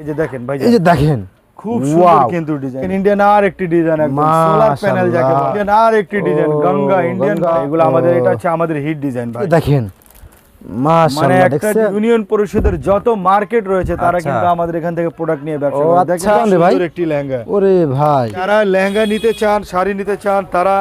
এই যে দেখেন ভাই এই যে দেখেন। খুব সুন্দর কিন্তু ডিজাইন ইন্ডিয়ান আর একটি ডিজাইন একদম। সোলার প্যানেল যাকে ইন্ডিয়ান আর একটি ডিজাইন গঙ্গা। ইন্ডিয়ান এগুলো আমাদের এটা হচ্ছে আমাদের হিট ডিজাইন ভাই। দেখেন। মানে একটা ইউনিয়ন পরিষদের যত মার্কেট রয়েছে তারা আচ্ছা। কিন্তু আমাদের এখান থেকে প্রোডাক্ট নিয়ে ব্যবসা করে। আচ্ছা, দেখেন ভাই। একটি লেহেঙ্গা। ওরে ভাই। যারা লেহেঙ্গা নিতে চান শাড়ি নিতে চান তারা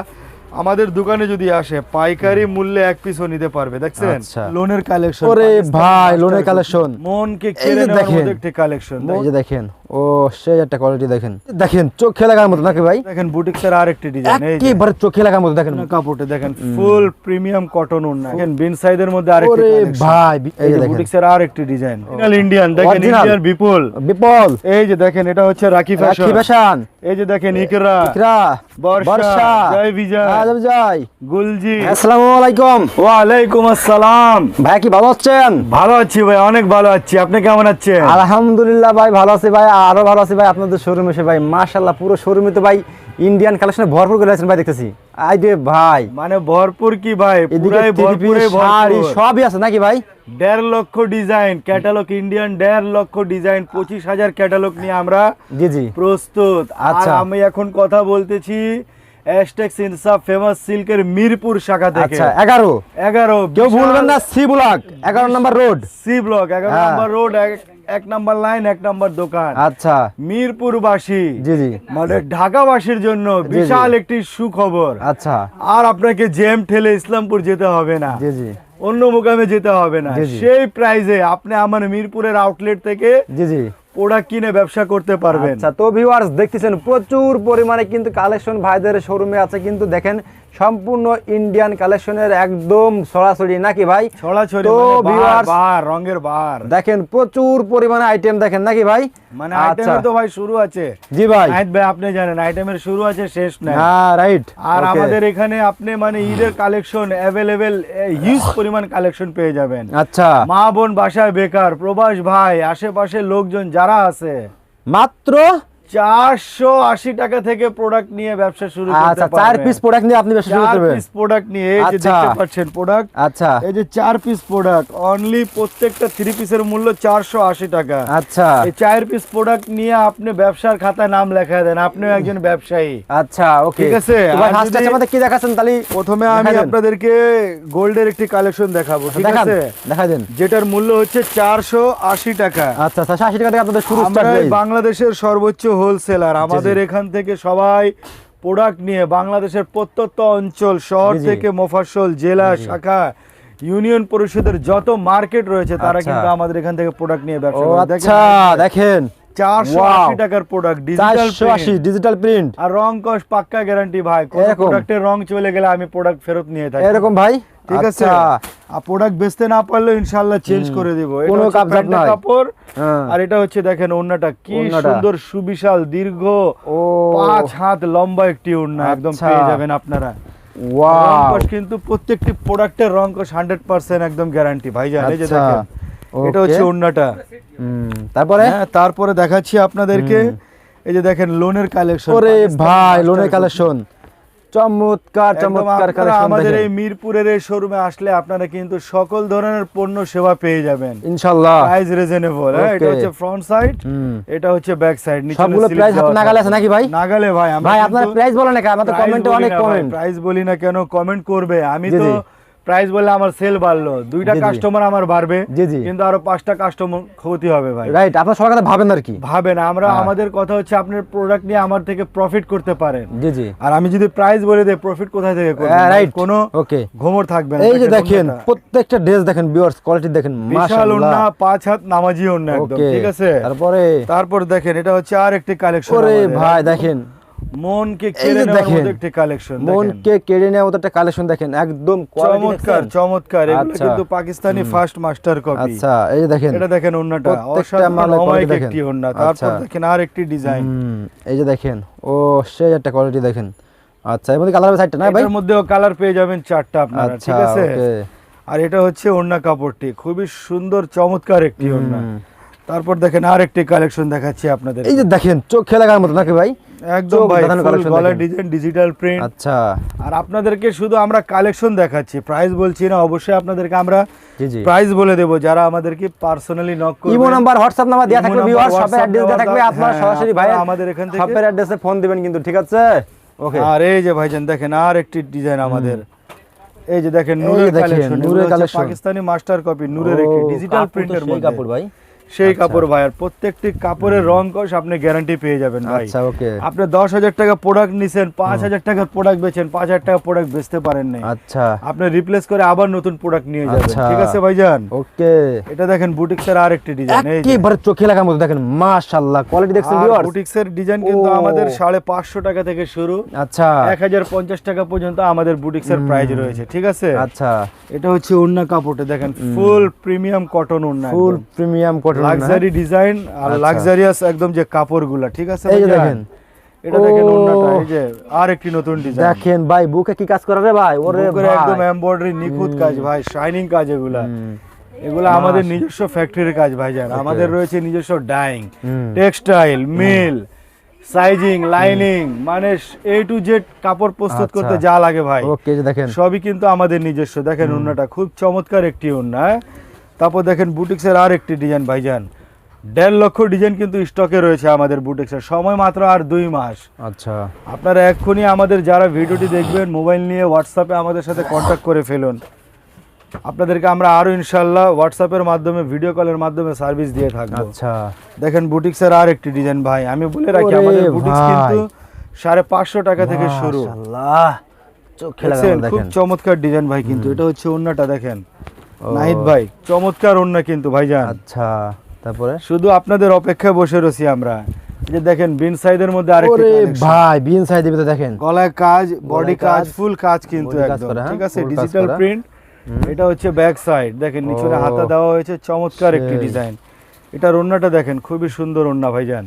আমাদের দোকানে যদি আসে পাইকারি মূল্যে এক পিসও নিতে পারবে দেখছেন আচ্ছা। লোনের কালেকশন ওরে ভাই, লোনের কালেকশন মনকে কেড়ে নেওয়ার। মতো একটি কালেকশন এই যে দেখেন। ও সেই একটা কোয়ালিটি দেখেন। দেখেন চোখে লাগার মতো নাকি ভাই? দেখেন বুটিক্সের আর একটি ডিজাইন একেবারে চোখে লাগার মতো দেখেন। দেখেন ফুল প্রিমিয়াম কটন ওড়না দেখেন বিন সাইদের মধ্যে ভাই এই দেখেন। বুটিক্সের আর একটি ডিজাইন অরিজিনাল ইন্ডিয়ান দেখেন। ইন্ডিয়ান বিপুল। বিপল। এই যে দেখেন এটা হচ্ছে রাখি ফ্যাশন ফ্যাশন এই যে দেখেন ইকরা। ইকরা। বর্ষা, জয় বিজয়। আজব জয় গুলজি। আসসালামু আলাইকুম। ওয়ালাইকুম আসসালাম। ভাই কি ভালো আছেন? ভালো আছি ভাই অনেক ভালো আছি। আপনি কেমন আছেন? আলহামদুলিল্লাহ ভাই ভালো আছি ভাই। আরও ভালো আছি ভাই আপনাদের শোরুমে সে ভাই মাশাল্লাহ পুরো শোরুমে তো ভাই ইন্ডিয়ান কালেকশনে ভরপুর করে আছেন ভাই দেখতেছি। আই দে ভাই। মানে ভরপুর কি ভাই? পুরাই ভরপুরে ভাই শাড়ি সবই আছে নাকি ভাই? দেড় লক্ষ ডিজাইন ক্যাটালগ ইন্ডিয়ান দেড় লক্ষ ডিজাইন পঁচিশ হাজার ক্যাটালগ নিয়ে আমরা জি জি। প্রস্তুত। আচ্ছা। আমি এখন কথা বলতেছি অ্যাশটেক্স ইনসাফ ফেমাস সিল্কের মিরপুর শাখা থেকে। আচ্ছা এগারো। এগারো কেউ ভুলবেন না সি ব্লক এগারো নম্বর রোড সি ব্লক এগারো হ্যাঁ। নম্বর রোড এক নম্বর লাইন এক নম্বর দোকান। আচ্ছা। মিরপুরবাসী। জি জি। মানে ঢাকাবাসীর জন্য বিশাল একটি সুখবর। আচ্ছা। আর আপনাকে জেম ঠেলে ইসলামপুর যেতে হবে না। জি জি। অন্য মোকামে যেতে হবে না। সেই প্রাইজে আপনি আমার মিরপুরের আউটলেট থেকে জি জি। প্রোডাক্ট কিনে ব্যবসা করতে পারবেন। আচ্ছা তো ভিউয়ার্স দেখতেছেন প্রচুর পরিমাণে কিন্তু কালেকশন ভাইদের শোরুমে আছে। কিন্তু দেখেন সম্পূর্ণ ইন্ডিয়ান কালেকশনের একদম সরাসরি নাকি ভাই? তো মানে বার, রঙের বার। দেখেন প্রচুর পরিমাণে আইটেম দেখেন নাকি ভাই? মানে আচ্ছা। তো ভাই শুরু আছে। জি ভাই। নাইট ভাই আপনি জানেন আইটেমের শুরু আছে শেষ নাই। হ্যাঁ রাইট আর আমাদের এখানে আপনি মানে ঈদের কালেকশন অ্যাভেলেবেল হিউজ পরিমাণ কালেকশন পেয়ে যাবেন। আচ্ছা। মা বোন বাসায় বেকার প্রবাস ভাই আশেপাশে লোকজন যারা আছে। মাত্র চারশো আশি টাকা থেকে প্রোডাক্ট নিয়ে ব্যবসা শুরু করতে আচ্ছা চার পিস প্রোডাক্ট নিয়ে আপনি ব্যবসা শুরু করবেন পিস প্রোডাক্ট নিয়ে এই যে আচ্ছা। দেখতে পাচ্ছেন প্রোডাক্ট আচ্ছা। এই যে চার পিস প্রোডাক্ট অনলি প্রত্যেকটা থ্রি পিসের মূল্য চারশো আশি টাকা। আচ্ছা। এই চার পিস প্রোডাক্ট নিয়ে আপনি ব্যবসার খাতায় নাম লেখা দেন আপনিও একজন ব্যবসায়ী। আচ্ছা ওকে ঠিক আছে, আমাদের কি দেখাচ্ছেন তাহলে প্রথমে আমি আপনাদেরকে গোল্ডের একটি কালেকশন দেখাবো ঠিক আছে? দেখা দেন। যেটার মূল্য হচ্ছে চারশো আশি টাকা। আচ্ছা আচ্ছা আশি টাকা থেকে আপনাদের শুরু বাংলাদেশের সর্বোচ্চ হোলসেলার আমাদের এখান থেকে সবাই প্রোডাক্ট নিয়ে বাংলাদেশের প্রত্যন্ত অঞ্চল শহর। থেকে মোফাসল জেলা শাখা ইউনিয়ন পরিষদের যত মার্কেট রয়েছে তারা আচ্ছা। কিন্তু আমাদের এখান থেকে প্রোডাক্ট নিয়ে ব্যবসা করে আচ্ছা দেখেন চারশো Wow. আশি টাকার প্রোডাক্ট ডিজিটাল চারশো আশি ডিজিটাল প্রিন্ট আর রং কস পাক্কা গ্যারান্টি ভাই কোন প্রোডাক্টের রং চলে গেলে আমি প্রোডাক্ট ফেরত নিয়ে থাকি। এরকম ভাই? ঠিক আছে? আচ্ছা। আর প্রোডাক্ট বেচতে না পারলে ইনশাআল্লাহ চেঞ্জ করে দিব। এটা কোনো হচ্ছে কাপজাপ কাপড়। হ্যাঁ। আর এটা হচ্ছে দেখেন কি সুন্দর সুবিশাল দীর্ঘ। পাঁচ হাত লম্বা একটি ওড়না একদম আচ্ছা। পেয়ে যাবেন আপনারা। ওয়াও কিন্তু প্রত্যেকটি প্রোডাক্টের রংকশ হান্ড্রেড পার্সেন্ট একদম গ্যারান্টি ভাইজান এই যে আচ্ছা। দেখেন। এটা হচ্ছে. ওড়নাটা। তারপরে? হ্যাঁ তারপরে দেখাচ্ছি আপনাদেরকে। এই যে দেখেন লোনের কালেকশন ওরে ভাই লোনের কালেকশন চমৎকার চমৎকার কালেকশন আমাদের এই মিরপুরের এই শোরুমে আসলে আপনারা কিন্তু সকল ধরনের পণ্য সেবা পেয়ে যাবেন। ইনশাআল্লাহ প্রাইস রিজনেবল হ্যাঁ এটা হচ্ছে ফ্রন্ট সাইড। এটা হচ্ছে ব্যাক সাইড নিচে সবগুলো প্রাইস হাতে নাগালে আছে নাকি ভাই? নাগালে ভাই ভাই আপনার প্রাইস বলেন না কেন? আমাদের কমেন্টে অনেক কমেন্ট প্রাইস বলি না কেন কমেন্ট করবে। আমি তো। প্রাইস বলে আমার সেল বাড়লো। দুইটা। কাস্টমার আমার বাড়বে। কিন্তু আরও পাঁচটা কাস্টমার ক্ষতি হবে ভাই। রাইট আপনার সবার কথা ভাবেন আর কি। ভাবেন আমরা হ্যাঁ। আমাদের কথা হচ্ছে আপনার প্রোডাক্ট নিয়ে আমার থেকে প্রফিট করতে পারেন। জি জি। আর আমি যদি প্রাইস বলে দেই প্রফিট কোথায় থেকে করব? হ্যাঁ, right. কোনো ওকে ঘোমর থাকবে না এই যে দেখেন প্রত্যেকটা ড্রেস দেখেন ভিউয়ার্স কোয়ালিটি দেখেন মাশাআল্লাহ। ওন্না পাঁচ হাত নামাজি ওন্না একদম ঠিক আছে? তারপরে? তারপর দেখেন এটা হচ্ছে আর একটি কালেকশন ওরে ভাই দেখেন মনকে কেড়ে নেওয়ার দেখেন, মতো একটি কালেকশন মনকে কেড়ে নেওয়ার মতো একটা কালেকশন দেখেন একদম চমৎকার চমৎকার। এগুলো আচ্ছা। কিন্তু পাকিস্তানি ফার্স্ট মাস্টার কপি আচ্ছা এই দেখেন এটা দেখেন ওন্নাটা প্রত্যেকটা অসাধারণ অমায়িক দেখেন। একটি ওন্না আচ্ছা। তারপর দেখেন আর একটি ডিজাইন এই যে দেখেন ও সেই একটা কোয়ালিটি দেখেন। আচ্ছা এর মধ্যে কালার সাইডটা না ভাই? এটার মধ্যেও কালার পেয়ে যাবেন চারটা আপনারা আচ্ছা ঠিক আছে? আর এটা হচ্ছে ওন্না কাপড়টি। খুবই সুন্দর চমৎকার একটি ওন্না তারপর দেখেন আর একটি কালেকশন দেখাচ্ছি আপনাদের এই যে দেখেন চোখে লাগার মতো নাকি ভাই? একদম ভাই গলা ডিজাইন ডিজিটাল প্রিন্ট আচ্ছা। আর আপনাদেরকে শুধু আমরা কালেকশন দেখাচ্ছি প্রাইস বলছি না অবশ্যই আপনাদেরকে আমরা প্রাইস বলে দেবো যারা আমাদেরকে পার্সোনালি নক করবে। Imo number WhatsApp number imo থাকবে ভিউয়ার শপের অ্যাড্রেস দেওয়া থাকবে। আপনারা হ্যাঁ, সরাসরি ভাই আমাদের এখান থেকে- শপের অ্যাড্রেসে ফোন দিবেন কিন্তু ঠিক আছে? ওকে। আর এই যে ভাইজান দেখেন আর একটি ডিজাইন আমাদের। এই যে দেখেন নূরের কালেকশন পাকিস্তানি মাস্টার কপি নূরের একটি ডিজিটাল প্রিন্টের মধ্যে। কাপড় ভাই। সেই আচ্ছা। কাপড় ভাই আর প্রত্যেকটি কাপড়ের রং কষ আপনি গ্যারান্টি পেয়ে যাবেন ভাই। আচ্ছা ওকে। আপনি দশ হাজার টাকা প্রোডাক্ট নিছেন পাঁচ হাজার টাকার প্রোডাক্ট বেচেন পাঁচ হাজার টাকা প্রোডাক্ট বেচতে পারেন নাই। আচ্ছা। আপনি রিপ্লেস করে আবার নতুন প্রোডাক্ট নিয়ে যাবেন। আচ্ছা। ঠিক আছে ভাইজান? ওকে। এটা দেখেন বুটিক্সের আর একটি ডিজাইন এই। একেবারে চোখে লাগার মতো দেখেন মাশাআল্লাহ কোয়ালিটি দেখছেন ভিউয়ার্স বুটিক্সের ডিজাইন কিন্তু আমাদের সাড়ে পাঁচশো টাকা থেকে শুরু। আচ্ছা। এক হাজার পঞ্চাশ টাকা পর্যন্ত আমাদের বুটিক্সের প্রাইস রয়েছে ঠিক আছে? আচ্ছা। এটা হচ্ছে ওন্না কাপড়টা দেখেন ফুল প্রিমিয়াম কটন ওন্না full premium cotton luxury design আর আচ্ছা। লাক্সারিয়াস একদম যে কাপড়গুলা ঠিক আছে এই যে দেখেন। এটা দেখেন ওন্নাটা এই যে আর একটি নতুন ডিজাইন দেখেন ভাই বুকে কি কাজ করে রে ভাই? ওরে ভাই। একদম এমব্রয়ডারি নিখুঁত কাজ ভাই শাইনিং কাজ এগুলা। এগুলো আমাদের নিজস্ব ফ্যাক্টরির কাজ ভাইজান আমাদের রয়েছে নিজস্ব dyeing textile mill sizing lining মানে এ টু জেড কাপড় প্রস্তুত আচ্ছা। করতে যা লাগে ভাই। ওকে দেখেন। সবই কিন্তু আমাদের নিজস্ব। দেখেন ওন্নাটা খুব চমৎকার একটি হ্যাঁ? তারপর দেখেন বুটিক্সের আর একটি ডিজাইন ভাইজান। দেড় লক্ষ ডিজাইন কিন্তু স্টকে রয়েছে আমাদের বুটিক্সের। সময় মাত্র আর দুই মাস। আচ্ছা। আপনারা এক্ষুনি আমাদের যারা ভিডিওটি দেখবেন মোবাইল নিয়ে হোয়াটসঅ্যাপে আমাদের সাথে কন্ট্যাক্ট করে ফেলুন। আপনাদেরকে আমরা আরও ইনশাল্লাহ হোয়াটসঅ্যাপের মাধ্যমে ভিডিও কলের মাধ্যমে সার্ভিস দিয়ে থাকব। আচ্ছা। দেখেন বুটিক্সের আর একটি ডিজাইন ভাই। আমি বলে রাখি আমাদের বুটিক্স। কিন্তু সাড়ে পাঁচশো টাকা থেকে শুরু। খুব দেখেন। চমৎকার ডিজাইন ভাই কিন্তু এটা হচ্ছে অন্যটা দেখেন। নাহিদ ভাই চমৎকার ওন্না কিন্তু ভাইজান। আচ্ছা তারপরে? শুধু আপনাদের অপেক্ষায় বসে রয়েছি আমরা। এই যে দেখেন বিন সাইদের মধ্যে আরেকটি ভাই বিন সাইড দিবে তো দেখেন। গলায় কাজ বডি কাজ ফুল কাজ কিন্তু একদম? ঠিক আছে ডিজিটাল প্রিন্ট এটা হচ্ছে ব্যাক সাইড দেখেন নিচনে ও। হাতা দেওয়া হয়েছে চমৎকার একটি ডিজাইন এটা ওন্নাটা দেখেন খুবই সুন্দর ওন্না ভাইজান।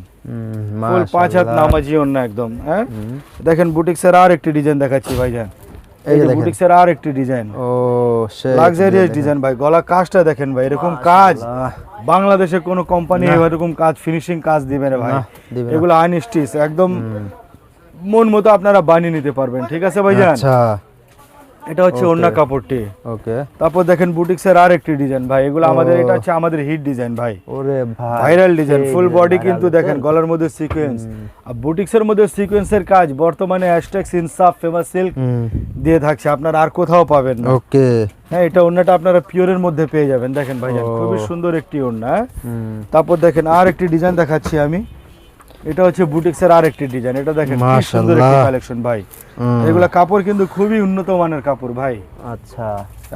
ফুল পাঁচ হাত নামাজি ওন্না একদম হ্যাঁ? দেখেন বুটিক্সের আর একটি ডিজাইন দেখাচ্ছি ভাইজান। এই এই যে যে বুটিক্সের আর একটি ডিজাইন ও লাক্সারিয়াস ডিজাইন ভাই। গলা কাজটা দেখেন ভাই। এরকম কাজ। বাংলাদেশে কোনো কোম্পানি এরকম কাজ ফিনিশিং কাজ দিবে না ভাই। এগুলো আনস্টিচ একদম মন মতো আপনারা বানিয়ে নিতে পারবেন। ঠিক আছে ভাইজান? আচ্ছা। এটা হচ্ছে. অন্য কাপড়টি। ওকে তারপর দেখেন বুটিক্সের আর একটি ডিজাইন ভাই। এগুলো আমাদের এটা হচ্ছে আমাদের হিট ডিজাইন ভাই। ওরে ভাই ভাইরাল ডিজাইন ফুল বডি কিন্তু দেখেন গলার মধ্যে সিকোয়েন্স আর বুটিক্সের মধ্যে সিকোয়েন্সের কাজ বর্তমানে হ্যাশট্যাগ ইনসাফ ফেমাস সিল্ক দিয়ে থাকছে। আপনারা আর কোথাও পাবেন না। ওকে হ্যাঁ এটা ওন্নাটা আপনারা পিওরের মধ্যে পেয়ে যাবেন। দেখেন ভাইজান ও। খুবই সুন্দর একটি ওন্না? তারপর দেখেন আর একটি ডিজাইন দেখাচ্ছি আমি। এটা হচ্ছে বুটিক্সের আর একটি ডিজাইন এটা দেখেন সুন্দর একটি কালেকশন ভাই। এগুলা কাপড় কিন্তু খুবই উন্নত মানের কাপড় ভাই। আচ্ছা।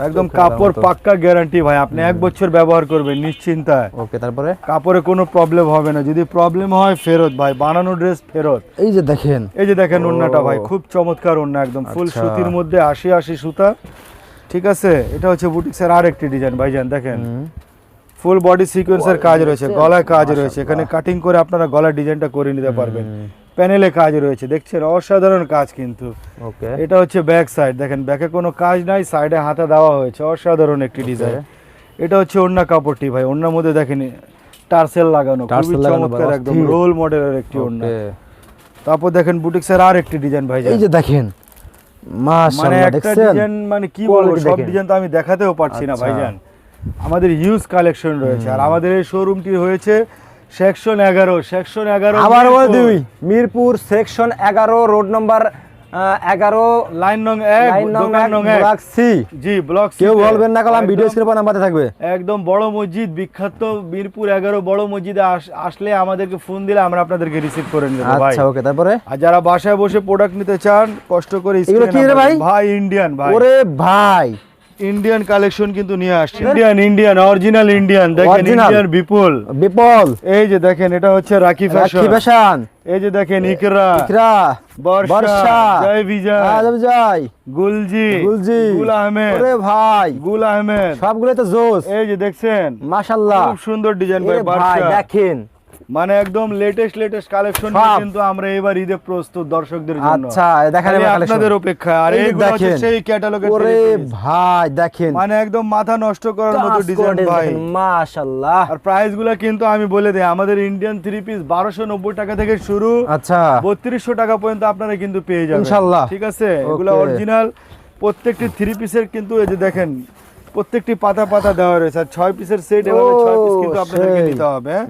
একদম কাপড় পাক্কা গ্যারান্টি ভাই আপনি এক বছর ব্যবহার করবেন নিশ্চিন্তায়। ওকে তারপরে? কাপড়ে কোনো প্রবলেম হবে না। যদি প্রবলেম হয় ফেরত ভাই বানানো ড্রেস ফেরত। এই যে দেখেন। এই যে দেখেন। ওন্নাটা ভাই খুব চমৎকার ওন্না একদম ফুল আচ্ছা। সুতির মধ্যে আশি আশি সুতা। ঠিক আছে? এটা হচ্ছে বুটিক্সের আর একটি ডিজাইন ভাইজান দেখেন। ফুল বডি সিকোয়েন্সের কাজ রয়েছে গলায় কাজ রয়েছে। এখানে কাটিং করে আপনারা গলার ডিজাইনটা করে নিতে পারবেন। প্যানেলে কাজ রয়েছে দেখছেন? অসাধারণ কাজ কিন্তু। ওকে এটা হচ্ছে ব্যাক সাইড দেখেন ব্যাকে কোনো কাজ নাই সাইডে হাতা দেওয়া হয়েছে। অসাধারণ একটি ডিজাইন এটা হচ্ছে অন্য কাপড়টি ভাই। অন্যর মধ্যে দেখেন টার্সেল লাগানো খুবই চমৎকার একদম রোল মডেলের একটি অন্য তারপর দেখেন বুটিক্সের আর একটি ডিজাইন ভাই এই যে দেখেন মানে একটা ডিজাইন মানে কি বলব সব ডিজাইন তো আমি দেখাতেও পারছি না আচ্ছা। ভাইজান। আমাদের হিউজ কালেকশন রয়েছে। আর আমাদের এই শোরুমটি হয়েছে সেকশন এগারো। সেকশন এগারো আবার বলে দিই মিরপুর সেকশন এগারো রোড নম্বর এগারো লাইন নং এক দোকান নং ব্লক সি জি ব্লক কেউ বলবেন না কালাম ভিডিও একদম- স্ক্রিনে পর নাম্বারে থাকবে। একদম বড় মসজিদ বিখ্যাত মিরপুর এগারো বড় মসজিদে আস- আসলে আমাদেরকে ফোন দিলে আমরা আপনাদেরকে রিসিভ করে নেব ভাই। আচ্ছা ওকে তারপরে? আর যারা বাসায় বসে প্রোডাক্ট নিতে চান কষ্ট করে এগুলো কি রে ভাই? ভাই ইন্ডিয়ান ভাই। ওরে ভাই ইন্ডিয়ান কালেকশন কিন্তু নিয়ে আসছে। ইন্ডিয়ান ইন্ডিয়ান অরিজিনাল ইন্ডিয়ান দেখেন। ইন্ডিয়ান বিপুল। বিপল। এই যে দেখেন এটা হচ্ছে রাখি ফ্যাশন রাখি ফ্যাশন এই যে দেখেন ইকরা। ইকরা। বর্ষা। বর্ষা। জয় বিজয়। আজব জয় গুলজি। গুলজি। গুল আহমেদ। ওরে ভাই। গুল আহমেদ। সবগুলো তো জোস। এই যে দেখছেন। মাশাআল্লাহ খুব সুন্দর ডিজাইন ভাই দেখেন। মানে একদম লেটেস্ট লেটেস্ট কালেকশন কিন্তু আমরা এবার ঈদে প্রস্তুত দর্শকদের জন্য। আচ্ছা দেখেন আপনাদের অপেক্ষা আর এই দেখেন। সেই ক্যাটালগের ওরে ভাই দেখেন। মানে একদম মাথা নষ্ট করার মতো ডিজাইন ভাই। মাশাআল্লাহ। আর প্রাইসগুলো কিন্তু আমি বলে দেই আমাদের ইন্ডিয়ান থ্রি পিস বারোশো নব্বই টাকা থেকে শুরু। আচ্ছা। বত্রিশশো টাকা পর্যন্ত আপনারা কিন্তু পেয়ে যাবেন। ইনশাল্লাহ। ঠিক আছে? এগুলো অরিজিনাল প্রত্যেকটি থ্রি পিসের কিন্তু এই যে দেখেন প্রত্যেকটি পাতা পাতা দেওয়া রয়েছে। আর ছয় পিসের সেট এভাবে ছয় পিস কিন্তু আপনাদেরকে। নিতে হবে হ্যাঁ?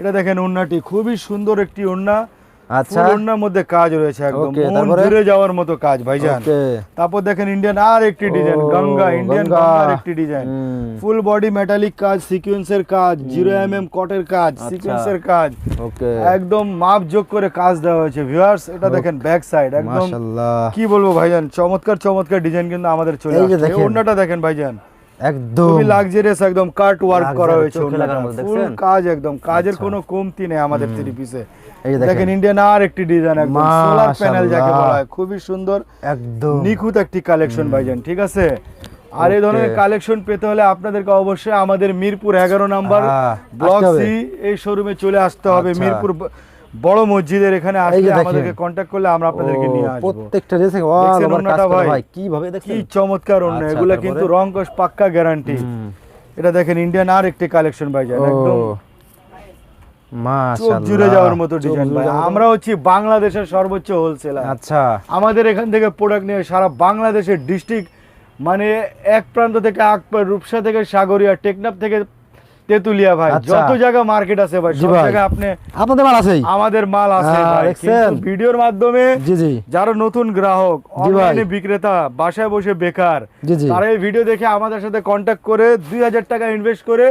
এটা দেখেন ওন্নাটি খুবই সুন্দর একটি ওন্না আচ্ছা। ফুল ওন্নার মধ্যে কাজ রয়েছে একদম। মন তারপরে? যাওয়ার মতো কাজ ভাইজান। তারপর দেখেন ইন্ডিয়ান আর একটি ডিজাইন গঙ্গা ইন্ডিয়ান গঙ্গার একটি ডিজাইন ফুল বডি মেটালিক কাজ সিকোয়েন্সের কাজ জিরো এম এম কটের কাজ আচ্ছা। সিকোয়েন্সের কাজ। একদম মাপ যোগ করে কাজ দেওয়া হয়েছে ভিউয়ার্স এটা দেখেন ব্যাক সাইড একদম কি বলব ভাইজান চমৎকার চমৎকার ডিজাইন কিন্তু আমাদের চলে আসছে। ওন্নাটা দেখেন ভাইজান। একদম। খুবই লাক্সারিয়াস একদম কাট ওয়ার্ক করা হয়েছে ফুল কাজ একদম কাজের আচ্ছা। কোনো কমতি নেই আমাদের থ্রি পিসে এই দেখেন। ইন্ডিয়ান আর একটি ডিজাইন একদম সোলার প্যানেল যাকে বলা হয় খুবই সুন্দর একদম। নিখুঁত একটি কালেকশন ভাইজান ঠিক আছে? আর এই ধরনের কালেকশন পেতে হলে আপনাদেরকে অবশ্যই আমাদের মিরপুর এগারো নাম্বার ব্লক সি এই শোরুমে চলে আসতে হবে আচ্ছা। মিরপুর ব- বড় মসজিদের এখানে আসলে আমাদেরকে কন্ট্যাক্ট করলে আমরা আপনাদেরকে নিয়ে আসব। প্রত্যেকটা ড্রেসে অল দেখছেন ওভার কাজ ওন্নাটা করা ভাই? ভাই কীভাবে কি চমৎকার অন্য আচ্ছা, এগুলা কিন্তু রং পাক্কা গ্যারান্টি এটা দেখেন ইন্ডিয়ান আর একটি কালেকশন ভাইজান ও, একদম চোখ জুড়ে যাওয়ার মতো ডিজাইন ভাই। আমরা হচ্ছি বাংলাদেশের সর্বোচ্চ হোলসেলার আচ্ছা। আমাদের এখান থেকে প্রোডাক্ট নিয়ে সারা বাংলাদেশের ডিস্ট্রিক্ট মানে এক প্রান্ত থেকে রূপসা থেকে সাগরিয়া টেকনাফ থেকে তেতুলিয়া ভাই আচ্ছা। যত জায়গা মার্কেট আছে ভাই সব জায়গায় আপনি আপনাদের মাল আছে আমাদের মাল আছে হ্যাঁ, ভাই। ভিডিওর মাধ্যমে জি জি। যারা নতুন গ্রাহক অনলাইনে বিক্রেতা বাসায় বসে বেকার তারা এই ভিডিও দেখে আমাদের সাথে কন্ট্যাক্ট করে দুই হাজার টাকা ইনভেস্ট করে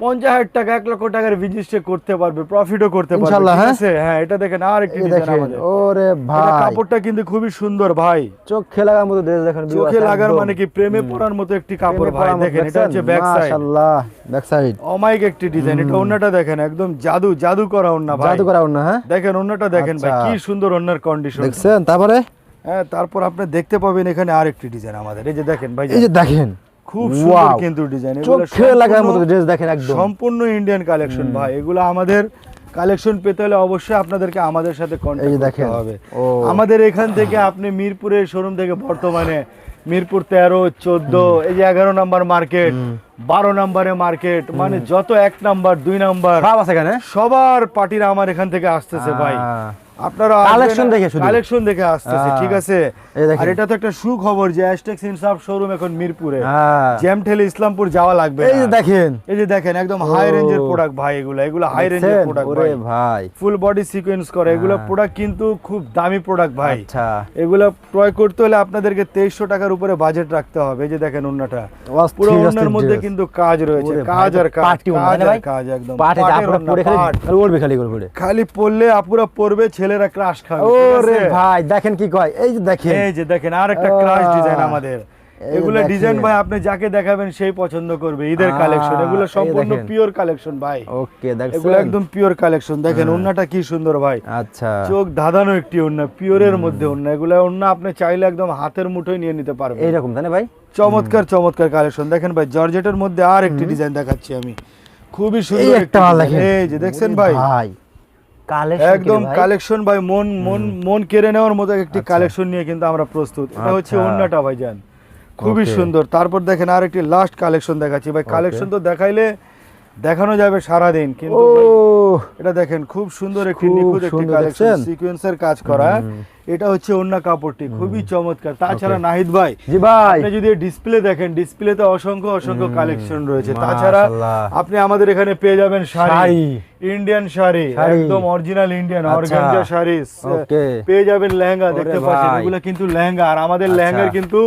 পঞ্চাশ হাজার টাকা এক লক্ষ টাকার বিজনেস করতে পারবে প্রফিটও করতে পারবে হ্যাঁ? হ্যাঁ এটা দেখেন আর একটি ওরে ভাই। কাপড়টা কিন্তু খুবই সুন্দর ভাই। চোখে লাগার মতো ড্রেস দেখেন চোখে লাগার মানে কি? প্রেমে পড়ার মতো একটি কাপড় ভাই দেখেন এটা হচ্ছে ব্যাক সাইড মাশাআল্লাহ ব্যাক সাইড অমাইক একটি ডিজাইন এটা ওন্নাটা দেখেন একদম জাদু জাদু করা ওন্না ভাই। জাদু করা না হ্যাঁ? দেখেন ওন্নাটা দেখেন ভাই আচ্ছা। কি সুন্দর ওন্নার কন্ডিশন দেখছেন? তারপরে? হ্যাঁ তারপর আপনি দেখতে পাবেন এখানে আরেকটি ডিজাইন আমাদের। এই যে দেখেন ভাই এই যে দেখেন। খুব সুন্দর কিন্তু ডিজাইন চোখে লাগার মতো ড্রেস দেখেন একদম। সম্পূর্ণ ইন্ডিয়ান কালেকশন ভাই। এগুলো আমাদের কালেকশন পেতে হলে অবশ্যই আপনাদেরকে আমাদের সাথে কন্ট্যাক্ট করতে হবে। আমাদের এখান থেকে আপনি মিরপুরের শোরুম থেকে বর্তমানে মিরপুর তেরো চোদ্দ এই যে এগারো নাম্বার মার্কেট বারো নাম্বারে মার্কেট মানে যত এক নাম্বার দুই নাম্বার সব আছে এখানে? সবার পার্টিরা আমার এখান থেকে আসতেছে ভাই। আপনারা Collection দেখে শুধু? কালেকশন দেখে আসতেছে হ্যাঁ। ঠিক আছে? আর এটা তো একটা সুখবর যে ইনসাফ শোরুম এখন মিরপুরে। হ্যাঁ। জ্যাম ঠেলে ইসলামপুর যাওয়া লাগবে এই যে দেখেন। এই যে দেখেন একদম হাই রেঞ্জের প্রোডাক্ট ভাই এগুলো এগুলো হাই রেঞ্জের প্রোডাক্ট ভাই। ভাই। ফুল বডি সিকোয়েন্স করে এগুলো হ্যাঁ। প্রোডাক্ট কিন্তু খুব দামি প্রোডাক্ট ভাই। আচ্ছা। এগুলো ক্রয় করতে হলে আপনাদেরকে তেইশশো টাকার উপরে বাজেট রাখতে হবে। এই যে দেখেন অন্যটা পুরো অন্যের মধ্যে কিন্তু কাজ রয়েছে। কাজ আর কাজ কাজ তাই না আর ভাই? কাজ একদম। পাটে পাটের আপনারা পরে খালি পাট। খালি করে খালি পড়লে আপুরা পড়বে ছেলেরা ক্রাশ খাবে ওরে ভাই দেখেন কি কয় এই যে দেখেন। এই যে দেখেন আর একটা ক্রাশ ডিজাইন আমাদের। এগুলো ডিজাইন ভাই আপনি যাকে দেখাবেন সেই পছন্দ করবে ঈদের কালেকশন এগুলো সম্পূর্ণ পিওর কালেকশন ভাই। ওকে দেখছেন? এগুলো একদম পিওর কালেকশন দেখেন ওন্নাটা কি সুন্দর ভাই। আচ্ছা। চোখ ধাঁধানো একটি ওন্না পিওরের মধ্যে ওন্না এগুলো ওন্না আপনি চাইলে একদম হাতের মুঠোয় নিয়ে নিতে পারবেন। এইরকম তাই না ভাই? চমৎকার চমৎকার কালেকশন দেখেন ভাই জর্জেটের মধ্যে আর একটি ডিজাইন দেখাচ্ছি আমি। খুবই সুন্দর একটা এই যে দেখছেন ভাই? ভাই। একদম কালেকশন ভাই মন মন মন কেড়ে নেওয়ার মতো একটি আচ্ছা। কালেকশন নিয়ে কিন্তু আমরা প্রস্তুত। এটা হচ্ছে অন্যটা ভাই ভাইজান। খুবই সুন্দর। তারপর দেখেন আর একটি লাস্ট কালেকশন দেখাচ্ছি। ভাই কালেকশন তো দেখাইলে দেখানো যাবে সারা দিন কিন্তু এটা দেখেন খুব সুন্দর একটি নিখুঁত একটি কালেকশন? সিকোয়েন্সের কাজ করা এটা হচ্ছে অন্য কাপড়টি খুবই চমৎকার তাছাড়া নাহিদ ভাই জি ভাই আপনি যদি ডিসপ্লে দেখেন ডিসপ্লেতে অসংখ্য অসংখ্য কালেকশন রয়েছে তাছাড়া আপনি আমাদের এখানে পেয়ে যাবেন শাড়ি। ইন্ডিয়ান শাড়ি। একদম অরিজিনাল ইন্ডিয়ান। অর্গানজা শাড়ি. পেয়ে যাবেন লেহেঙ্গা দেখতে পাচ্ছেন। এগুলো কিন্তু লেহেঙ্গা আর আমাদের আচ্ছা। লেহেঙ্গার কিন্তু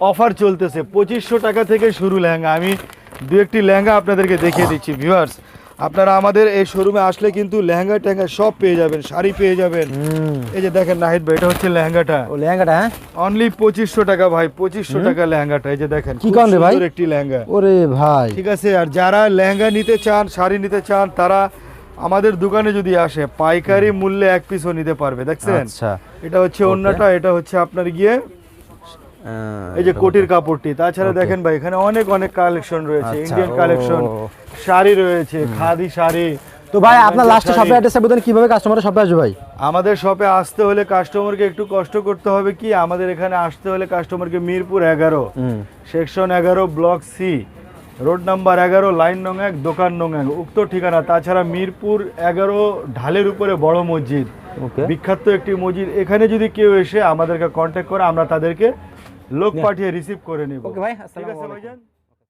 অফার চলতেছে পঁচিশশো টাকা থেকে শুরু লেহেঙ্গা আমি দু একটি লেহেঙ্গা আপনাদেরকে দেখিয়ে দিচ্ছি ভিউয়ার্স আপনারা আমাদের এই শোরুমে আসলে কিন্তু লেহেঙ্গা টেহেঙ্গা সব পেয়ে যাবেন শাড়ি পেয়ে যাবেন। এই যে দেখেন নাহিদ ভাই এটা হচ্ছে লেহেঙ্গাটা। ও লেহেঙ্গাটা হ্যাঁ? অনলি পঁচিশশো টাকা ভাই পঁচিশশো টাকা লেহেঙ্গাটা এই যে দেখেন কি রে ভাই? একটি লেহেঙ্গা। ওরে ভাই। ঠিক আছে আর যারা লেহেঙ্গা নিতে চান শাড়ি নিতে চান তারা আমাদের দোকানে যদি আসে পাইকারি মূল্যে এক পিসও নিতে পারবে দেখছেন? আচ্ছা। এটা হচ্ছে অন্যটা এটা হচ্ছে আপনার গিয়ে এই যে কোটির কাপড়টি তাছাড়া দেখেন ভাই এখানে অনেক অনেক কালেকশন রয়েছে আচ্ছা, ইন্ডিয়ান কালেকশন শাড়ি রয়েছে খাদি শাড়ি তো ভাই আপনার লাস্টে শপে অ্যাড্রেসে বলতেন কীভাবে কাস্টমারের শপে আসবে ভাই? আমাদের শপে আসতে হলে কাস্টমারকে একটু কষ্ট করতে হবে কি? আমাদের এখানে আসতে হলে কাস্টমারকে মিরপুর এগারো সেকশন এগারো ব্লক সি রোড নাম্বার এগারো লাইন নং এক দোকান নং এক উক্ত ঠিকানা। তাছাড়া মিরপুর এগারো ঢালের উপরে বড় মসজিদ। ওকে। বিখ্যাত একটি মসজিদ। এখানে যদি কেউ এসে আমাদেরকে কন্ট্যাক্ট করে আমরা তাদেরকে লোক পাঠিয়ে রিসিভ করে নিব ওকে ভাই ঠিক আসসালামু আছে আলাইকুম ভাইজান